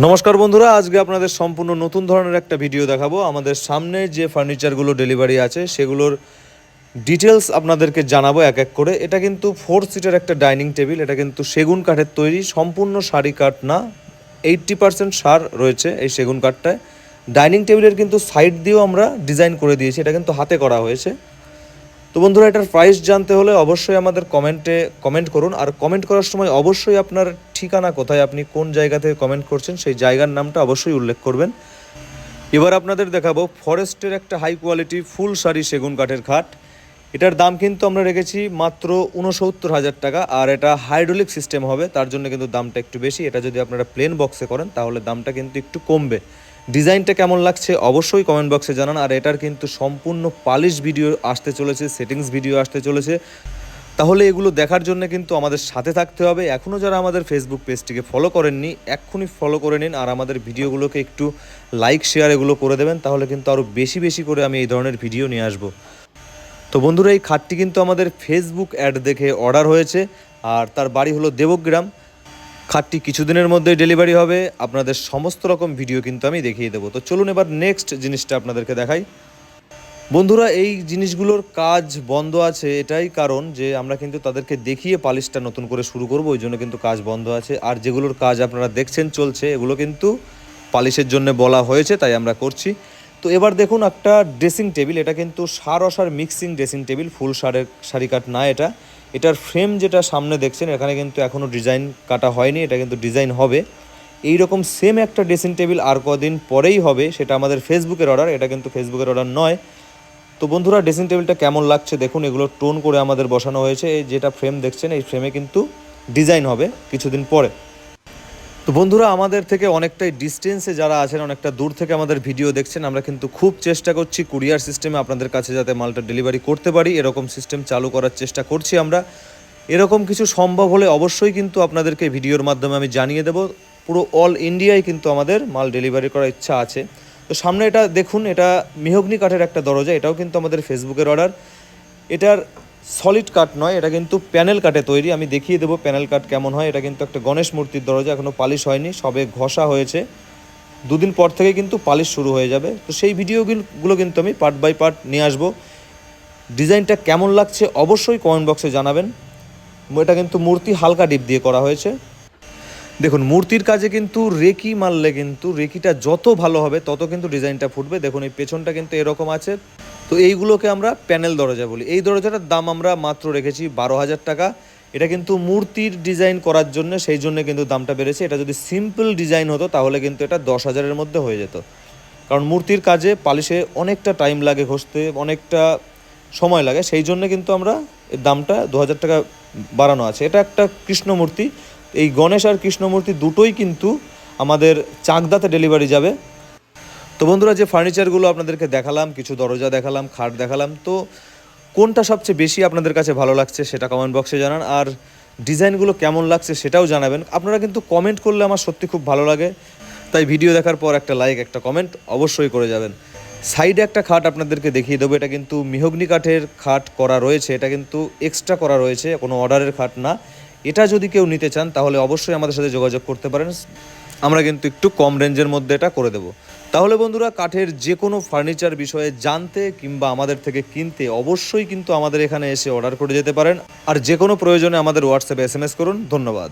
নমস্কার বন্ধুরা, আজকে আপনাদের সম্পূর্ণ নতুন ধরনের একটা ভিডিও দেখাবো। আমাদের সামনে যে ফার্নিচারগুলো ডেলিভারি আছে, সেগুলোর ডিটেলস আপনাদেরকে জানাব এক এক করে। এটা কিন্তু ফোর সিটের একটা ডাইনিং টেবিল, এটা কিন্তু সেগুন কাঠের তৈরি, সম্পূর্ণ শাড়ি কাঠ না, এইট্টি পার্সেন্ট সার রয়েছে এই সেগুন কাঠটায়। ডাইনিং টেবিলের কিন্তু সাইড দিয়েও আমরা ডিজাইন করে দিয়েছি, এটা কিন্তু হাতে করা হয়েছে। তো বন্ধুরা, এটার প্রাইস জানতে হলে অবশ্যই আমাদের কমেন্টে কমেন্ট করুন। আর কমেন্ট করার সময় অবশ্যই আপনার ঠিকানা কোথায় আপনি কোন জায়গা থেকে কমেন্ট করছেন, সেই জায়গার নামটা অবশ্যই উল্লেখ করবেন। এবার আপনাদের দেখাবো ফরেস্টের একটা হাই কোয়ালিটি ফুল শাড়ি সেগুন কাঠের খাট। এটার দাম কিন্তু আমরা রেখেছি মাত্র উনসত্তর হাজার টাকা, আর এটা হাইড্রোলিক সিস্টেম হবে, তার জন্য কিন্তু দামটা একটু বেশি। এটা যদি আপনারা প্লেন বক্সে করেন, তাহলে দামটা কিন্তু একটু কমবে। ডিজাইনটা কেমন লাগছে অবশ্যই কমেন্ট বক্সে জানান, আর এটার কিন্তু সম্পূর্ণ পালিশ ভিডিও আসতে চলেছে, সেটিংস ভিডিও আসতে চলেছে। তাহলে এগুলো দেখার জন্য কিন্তু আমাদের সাথে থাকতে হবে। এখনও যারা আমাদের ফেসবুক পেজটিকে ফলো করেননি, এক্ষুনি ফলো করে নিন, আর আমাদের ভিডিওগুলোকে একটু লাইক শেয়ার এগুলো করে দেবেন, তাহলে কিন্তু আরও বেশি বেশি করে আমি এই ধরনের ভিডিও নিয়ে আসব। তো বন্ধুরা, এই খাটটি কিন্তু আমাদের ফেসবুক অ্যাড দেখে অর্ডার হয়েছে, আর তার বাড়ি হলো দেবগ্রাম। খাটটি কিছুদিনের মধ্যে ডেলিভারি হবে। আপনাদের সমস্ত রকম ভিডিও কিন্তু আমি দেখিয়ে দেবো। তো চলুন এবার নেক্সট জিনিসটা আপনাদেরকে দেখাই। বন্ধুরা, এই জিনিসগুলোর কাজ বন্ধ আছে এটাই কারণ যে আমরা কিন্তু তাদেরকে দেখিয়ে পালিশটা নতুন করে শুরু করব, ওই জন্য কিন্তু কাজ বন্ধ আছে। আর যেগুলোর কাজ আপনারা দেখছেন চলছে, এগুলো কিন্তু পালিশের জন্য বলা হয়েছে, তাই আমরা করছি। তো এবার দেখুন একটা ড্রেসিং টেবিল এটা কিন্তু সার অসার মিক্সিং ড্রেসিং টেবিল ফুল সারের সারি কাট না এটা। এটার ফ্রেম যেটা সামনে দেখছেন, এখানে কিন্তু এখনও ডিজাইন কাটা হয়নি, এটা কিন্তু ডিজাইন হবে। এই রকম সেম একটা ড্রেসিং টেবিল আর কদিন পরেই হবে, সেটা আমাদের ফেসবুকের অর্ডার এটা কিন্তু ফেসবুকের অর্ডার নয়। তো বন্ধুরা ড্রেসিং টেবিলটা কেমন লাগছে দেখুন, এগুলো টোন করে আমাদের বসানো হয়েছে। যেটা ফ্রেম দেখছেন, এই ফ্রেমে কিন্তু ডিজাইন হবে কিছুদিন পরে। তো বন্ধুরা, আমাদের থেকে অনেকটাই ডিস্টেন্সে যারা আছেন, অনেকটা দূর থেকে আমাদের ভিডিও দেখছেন, আমরা কিন্তু খুব চেষ্টা করছি কুরিয়ার সিস্টেমে আপনাদের কাছে যাতে মালটা ডেলিভারি করতে পারি। এরকম সিস্টেম চালু করার চেষ্টা করছি আমরা। এরকম কিছু সম্ভব হলে অবশ্যই কিন্তু আপনাদেরকে ভিডিওর মাধ্যমে আমি জানিয়ে দেব। পুরো অল ইন্ডিয়ায় কিন্তু আমাদের মাল ডেলিভারি করার ইচ্ছা আছে। তো সামনে এটা দেখুন, এটা মেহগ্নি কাঠের একটা দরজা, এটাও কিন্তু আমাদের ফেসবুকের অর্ডার এটার সলিড কাঠ নয়, এটা কিন্তু প্যানেল কাঠে তৈরি। আমি দেখিয়ে দেবো প্যানেল কাঠ কেমন হয়। এটা কিন্তু একটা গণেশ মূর্তির দরজা এখনও পালিশ হয়নি, সবে ঘষা হয়েছে। দুদিন পর থেকে কিন্তু পালিশ শুরু হয়ে যাবে। তো সেই ভিডিওগুলো কিন্তু আমি পার্ট বাই পার্ট নিয়ে আসব। ডিজাইনটা কেমন লাগছে অবশ্যই কমেন্ট বক্সে জানাবেন। এটা কিন্তু মূর্তি হালকা ডিপ দিয়ে করা হয়েছে। দেখুন, মূর্তির কাজে কিন্তু রেকি মারলে কিন্তু, রেকিটা যত ভালো হবে, তত কিন্তু ডিজাইনটা ফুটবে। দেখুন, এই পেছনটা কিন্তু এরকম আছে। তো এইগুলোকে আমরা প্যানেল দরজা বলি। এই দরজাটার দাম আমরা মাত্র রেখেছি বারো হাজার টাকা। এটা কিন্তু মূর্তির ডিজাইন করার জন্য, সেই জন্য কিন্তু দামটা বেড়েছে। এটা যদি সিম্পল ডিজাইন হতো, তাহলে কিন্তু এটা দশ হাজারের মধ্যে হয়ে যেত। কারণ মূর্তির কাজে পালিশে অনেকটা টাইম লাগে ঘষতে, অনেকটা সময় লাগে। সেই জন্য কিন্তু আমরা এর দামটা দু হাজার টাকা বাড়ানো আছে। এটা একটা কৃষ্ণ মূর্তি এই গণেশ আর কৃষ্ণ মূর্তি দুটোই কিন্তু আমাদের চাকদাতে ডেলিভারি যাবে। তো বন্ধুরা, যে ফার্নিচারগুলো আপনাদেরকে দেখালাম, কিছু দরজা দেখালাম, খাট দেখালাম, তো কোনটা সবচেয়ে বেশি আপনাদের কাছে ভালো লাগছে সেটা কমেন্ট বক্সে জানান। আর ডিজাইনগুলো কেমন লাগছে সেটাও জানাবেন। আপনারা কিন্তু কমেন্ট করলে আমার সত্যি খুব ভালো লাগে। তাই ভিডিও দেখার পর একটা লাইক একটা কমেন্ট অবশ্যই করে যাবেন। সাইডে একটা খাট আপনাদেরকে দেখিয়ে দেবো। এটা কিন্তু মিহগ্নি কাঠের খাট করা রয়েছে। এটা কিন্তু এক্সট্রা করা রয়েছে। কোনো অর্ডারের খাট না। এটা যদি কেউ নিতে চান, তাহলে অবশ্যই আমাদের সাথে যোগাযোগ করতে পারেন। আমরা কিন্তু একটু কম রেঞ্জের মধ্যে এটা করে দেবো। তাহলে বন্ধুরা, কাঠের যে কোনো ফার্নিচার বিষয়ে জানতে কিংবা আমাদের থেকে কিনতে অবশ্যই কিন্তু আমাদের এখানে এসে অর্ডার করে যেতে পারেন। আর যে কোনো প্রয়োজনে আমাদের হোয়াটসঅ্যাপে এস করুন। ধন্যবাদ।